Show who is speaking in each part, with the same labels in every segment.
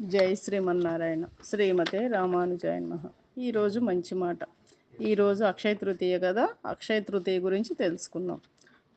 Speaker 1: జై శ్రీమన్నారాయణ. శ్రీమతే రామానుజాయన్ మహ ఈరోజు మంచి మాట. ఈరోజు అక్షయ తృతీయ కదా. అక్షయ తృతీయ గురించి తెలుసుకుందాం.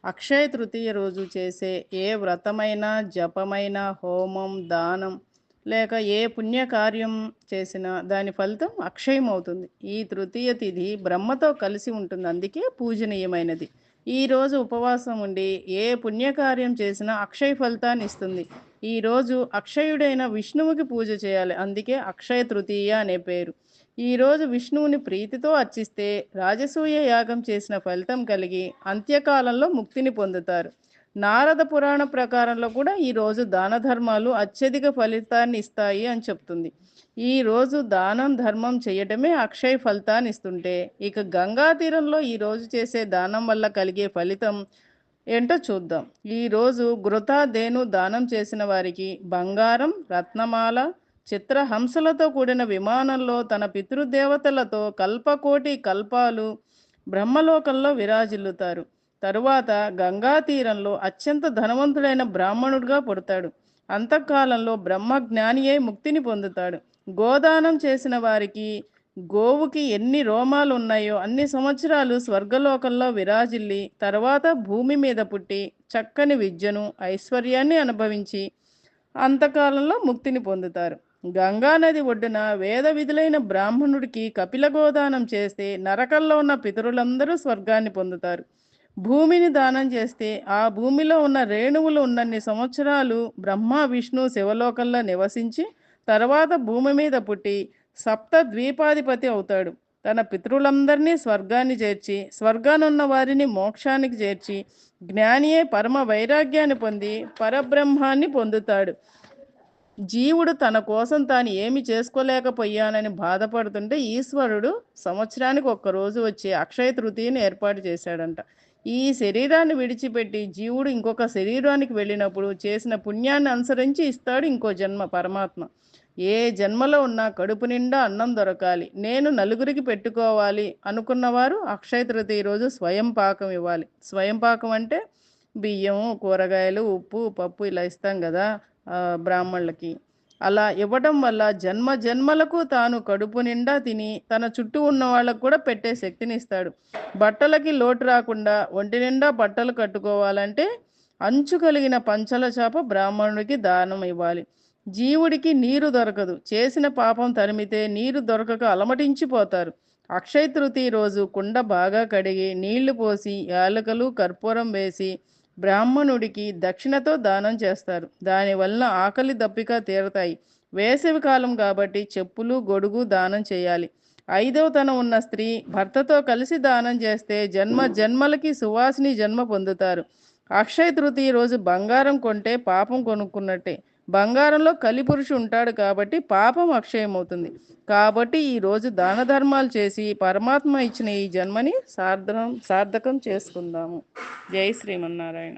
Speaker 1: అక్షయ తృతీయ రోజు చేసే ఏ వ్రతమైనా జపమైన హోమం దానం లేక ఏ పుణ్యకార్యం చేసినా దాని ఫలితం అక్షయం అవుతుంది ఈ తృతీయ తిథి బ్రహ్మతో కలిసి ఉంటుంది. అందుకే పూజనీయమైనది. ఈ రోజు ఉపవాసం ఉండి ఏ పుణ్యకార్యం చేసినా అక్షయ ఫలితాన్ని ఇస్తుంది. ఈ రోజు అక్షయుడైన విష్ణువుకి పూజ చేయాలి. అందుకే అక్షయ తృతీయ అనే పేరు. ఈ రోజు విష్ణువుని ప్రీతితో అర్చిస్తే రాజసూయ యాగం చేసిన ఫలితం కలిగి అంత్యకాలంలో ముక్తిని పొందుతారు. నారద పురాణ ప్రకారంలో కూడా ఈరోజు దాన ధర్మాలు అత్యధిక ఫలితాన్ని ఇస్తాయి అని చెప్తుంది. ఈ రోజు దానం ధర్మం చేయటమే అక్షయ ఫలితాన్ని ఇస్తుంటే ఇక గంగా తీరంలో ఈరోజు చేసే దానం వల్ల కలిగే ఫలితం ఏంటో చూద్దాం. ఈరోజు రోజు గృత దేను దానం చేసిన వారికి బంగారం రత్నమాల చిత్రహంసలతో కూడిన విమానంలో తన పితృదేవతలతో కల్పకోటి కల్పాలు బ్రహ్మలోకంలో విరాజిల్లుతారు. తరువాత గంగా తీరంలో అత్యంత ధనవంతుడైన బ్రాహ్మణుడిగా పుడతాడు. అంతఃకాలంలో బ్రహ్మజ్ఞానియే ముక్తిని పొందుతాడు. గోదానం చేసిన వారికి గోవుకి ఎన్ని రోమాలు ఉన్నాయో అన్ని సంవత్సరాలు స్వర్గలోకంలో విరాజిల్లి తర్వాత భూమి మీద పుట్టి చక్కని విద్యను ఐశ్వర్యాన్ని అనుభవించి అంతకాలంలో ముక్తిని పొందుతారు. గంగా నది ఒడ్డున వేద విధులైన బ్రాహ్మణుడికి కపిల గోదానం చేస్తే నరకంలో ఉన్న పితరులందరూ స్వర్గాన్ని పొందుతారు. భూమిని దానం చేస్తే ఆ భూమిలో ఉన్న రేణువులు ఉన్నన్ని సంవత్సరాలు బ్రహ్మ విష్ణు శివలోకంలో నివసించి తర్వాత భూమి మీద పుట్టి సప్త ద్వీపాధిపతి అవుతాడు. తన పితృలందరినీ స్వర్గాన్ని చేర్చి స్వర్గానున్న వారిని మోక్షానికి చేర్చి జ్ఞానియే పరమ వైరాగ్యాన్ని పొంది పరబ్రహ్మాన్ని పొందుతాడు. జీవుడు తన కోసం తాను ఏమి చేసుకోలేకపోయానని బాధపడుతుంటే ఈశ్వరుడు సంవత్సరానికి ఒక్కరోజు వచ్చి అక్షయ తృతీయను ఏర్పాటు చేశాడంట. ఈ శరీరాన్ని విడిచిపెట్టి జీవుడు ఇంకొక శరీరానికి వెళ్ళినప్పుడు చేసిన పుణ్యాన్ని అనుసరించి ఇస్తాడు ఇంకో జన్మ పరమాత్మ. ఏ జన్మలో ఉన్నా కడుపు నిండా అన్నం దొరకాలి. నేను నలుగురికి పెట్టుకోవాలి అనుకున్నవారు అక్షయ తృతీయ రోజు స్వయం పాకం ఇవ్వాలి. స్వయం పాకం అంటే బియ్యం కూరగాయలు ఉప్పు పప్పు ఇలా ఇస్తాం కదా బ్రాహ్మణులకి. అలా ఇవ్వడం వల్ల జన్మ జన్మలకు తాను కడుపు నిండా తిని తన చుట్టూ ఉన్న వాళ్ళకు కూడా పెట్టే శక్తిని ఇస్తాడు బట్టలకి లోటు రాకుండా ఒంటి నిండా బట్టలు కట్టుకోవాలంటే అంచు కలిగిన పంచల చేప బ్రాహ్మణుడికి దానం ఇవ్వాలి. జీవుడికి నీరు దొరకదు. చేసిన పాపం తరిమితే నీరు దొరకక అలమటించిపోతారు. అక్షయ తృతీయ రోజు కుండ బాగా కడిగి నీళ్ళు పోసి యాలకలు కర్పూరం వేసి బ్రాహ్మణుడికి దక్షిణతో దానం చేస్తారు. దానివల్ల ఆకలి దప్పిక తీరతాయి. వేసవి కాలం కాబట్టి చెప్పులు గొడుగు దానం చేయాలి. ఐదవ తన ఉన్న స్త్రీ భర్తతో కలిసి దానం చేస్తే జన్మ జన్మలకి సువాసిని జన్మ పొందుతారు. అక్షయ తృతీయ రోజు బంగారం కొంటే పాపం కొనుక్కున్నట్టే. బంగారంలో కలిపురుషు ఉంటాడు కాబట్టి పాపం అక్షయమవుతుంది. కాబట్టి ఈ రోజు దాన ధర్మాలు చేసి పరమాత్మ ఇచ్చిన ఈ జన్మని సార్థం సార్థకం చేసుకుందాము. జై శ్రీమన్నారాయణ.